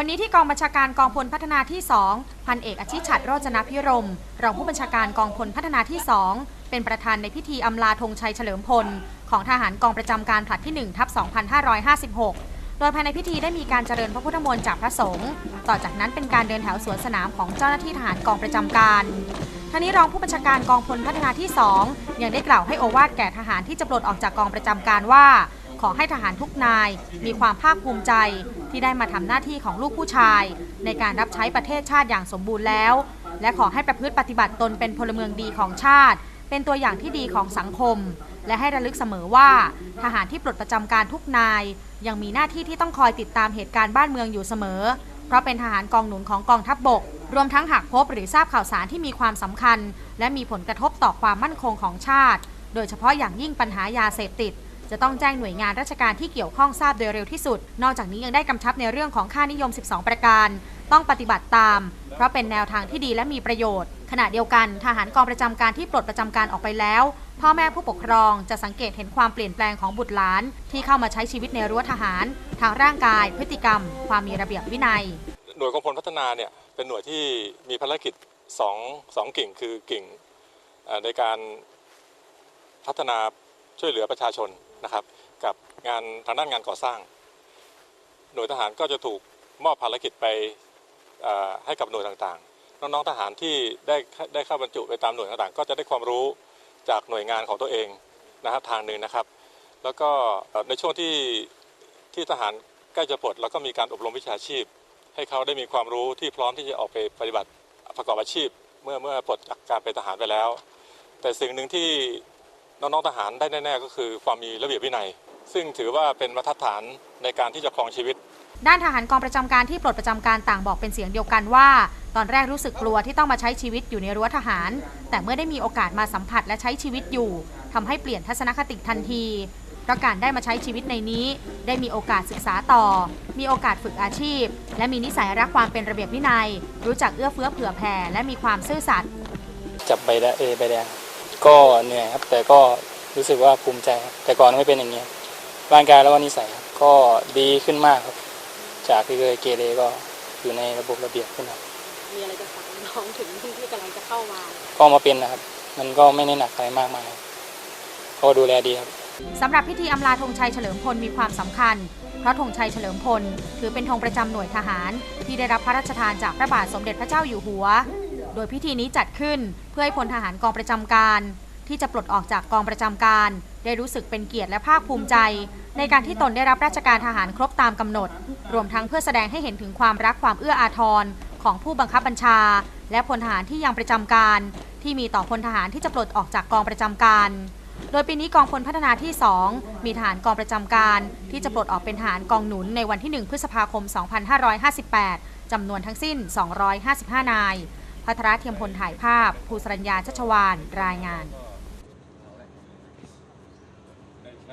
วันนี้ที่กองบัญชาการกองพลพัฒนาที่ 2 พันเอกอาชิฉัตรโรจนพิรม รองผู้บัญชาการกองพลพัฒนาที่ 2 เป็นประธานในพิธีอำลาธงชัยเฉลิมพล ของทหารกองประจำการผลัดที่1ทับ2556 โดยภายในพิธีได้มีการเจริญพระพุทธมนต์จากพระสงฆ์ต่อจากนั้นเป็นการเดินแถวสวนสนามของเจ้าหน้าที่ทหารกองประจำการท่านี้รองผู้บัญชาการกองพลพัฒนาที่ 2 ยังได้กล่าวให้โอวาทแก่ทหารที่จะปลดออกจากกองประจำการว่า ขอให้ทหารทุกนายมีความภาคภูมิใจที่ได้มาทำหน้าที่ของลูกผู้ชาย ในการรับใช้ประเทศชาติอย่างสมบูรณ์แล้ว และขอให้ประพฤติปฏิบัติตนเป็นพลเมืองดีของชาติ เป็นตัวอย่างที่ดีของสังคม และให้ระลึกเสมอว่า ทหารที่ปลดประจำการทุกนาย ยังมีหน้าที่ที่ต้องคอยติดตามเหตุการณ์บ้านเมืองอยู่เสมอ เพราะเป็นทหารกองหนุนของกองทัพบบก รวมทั้งหากพบหรือทราบข่าวสารที่มีความสำคัญ และมีผลกระทบต่อความมั่นคงของชาติ โดยเฉพาะอย่างยิ่งปัญหายาเสพติด จะต้องแจ้งหน่วยงานราชการที่เกี่ยวข้องทราบโดยเร็วที่สุด นอกจากนี้ยังได้กำชับในเรื่องของค่านิยม 12 ประการ ต้องปฏิบัติตาม เพราะเป็นแนวทางที่ดีและมีประโยชน์ ขณะเดียวกันทหารกองประจำการที่ปลดประจำการออกไปแล้ว พ่อแม่ผู้ปกครองจะสังเกตเห็นความเปลี่ยนแปลงของบุตรหลาน ที่เข้ามาใช้ชีวิตในรั้วทหาร ทางร่างกาย พฤติกรรม ความมีระเบียบวินัย หน่วยกองพลพัฒนาเนี่ยเป็นหน่วยที่มีภารกิจสองสองกิ่งคือกิ่งในการพัฒนาช่วยเหลือประชาชน นะครับ กับงานทางด้านงานก่อสร้าง หน่วยทหารก็จะถูกมอบภารกิจไปให้กับหน่วยต่างๆ น้องๆทหารที่ได้ได้เข้าบรรจุไปตามหน่วยต่างๆ ก็จะได้ความรู้จากหน่วยงานของตัวเองนะครับทางหนึ่งนะครับ แล้วก็ในช่วงที่ที่ทหารใกล้จะปลดเราก็มีการอบรมวิชาชีพ ให้เขาได้มีความรู้ที่พร้อมที่จะออกไปปฏิบัติประกอบอาชีพ เมื่อเมื่อปลดจากการเป็นทหารไปแล้ว แต่สิ่งหนึ่งที่ น้องๆทหารได้แน่ๆก็คือความมีระเบียบวินัย ซึ่งถือว่าเป็นมาตรฐานในการที่จะครองชีวิต ด้านทหารกองประจำการที่ปลดประจำการต่างบอกเป็นเสียงเดียวกันว่า ตอนแรกรู้สึกกลัวที่ต้องมาใช้ชีวิตอยู่ในรั้วทหาร แต่เมื่อได้มีโอกาสมาสัมผัสและใช้ชีวิตอยู่ทำให้เปลี่ยนทัศนคติทันทีเพราะการได้มาใช้ชีวิตในนี้ ได้มีโอกาสศึกษาต่อ มีโอกาสฝึกอาชีพ และมีนิสัยรักความเป็นระเบียบวินัย รู้จักเอื้อเฟื้อเผื่อแผ่และมีความซื่อสัตย์จับใบแดงเอใบแดง ก็เหนื่อยครับ แต่ก็รู้สึกว่าภูมิใจครับ แต่ก่อนไม่เป็นอย่างนี้ครับร่างกายแล้วก็นิสัยครับก็ดีขึ้นมากครับ จากที่เคยเกเรก็อยู่ในระบบระเบียบขึ้นครับมีอะไรจะฝากน้องถึงที่ที่กำลังจะเข้ามาก็มาเป็นนะครับ มันก็ไม่ได้หนักอะไรมากมายครับก็ดูแลดีครับสำหรับพิธีอำลาธงชัยเฉลิมพลมีความสำคัญ เพราะธงชัยเฉลิมพลถือเป็นธงประจำหน่วยทหาร ที่ได้รับพระราชทานจากพระบาทสมเด็จพระเจ้าอยู่หัว โดยพิธีนี้จัดขึ้นเพื่อให้พลทหารกองประจำการ ที่จะปลดออกจากกองประจำการ ได้รู้สึกเป็นเกียรติและภาคภูมิใจ ในการที่ตนได้รับราชการทหารครบตามกำหนด รวมทั้งเพื่อแสดงให้เห็นถึงความรักความเอื้ออาทรของผู้บังคับบัญชา และพลทหารที่ยังประจำการ ที่มีต่อพลทหารที่จะปลดออกจากกองประจำการ โดยปีนี้กองพลพัฒนาที่ 2 มีทหารกองประจำการ ที่จะปลดออกเป็นทหารกองหนุนในวันที่ 1 พฤษภาคม 2558จำนวนทั้งสิ้น 255 นาย พัทรเทียมพลถ่ายภาพภูสรัญญาชัชวานรายงาน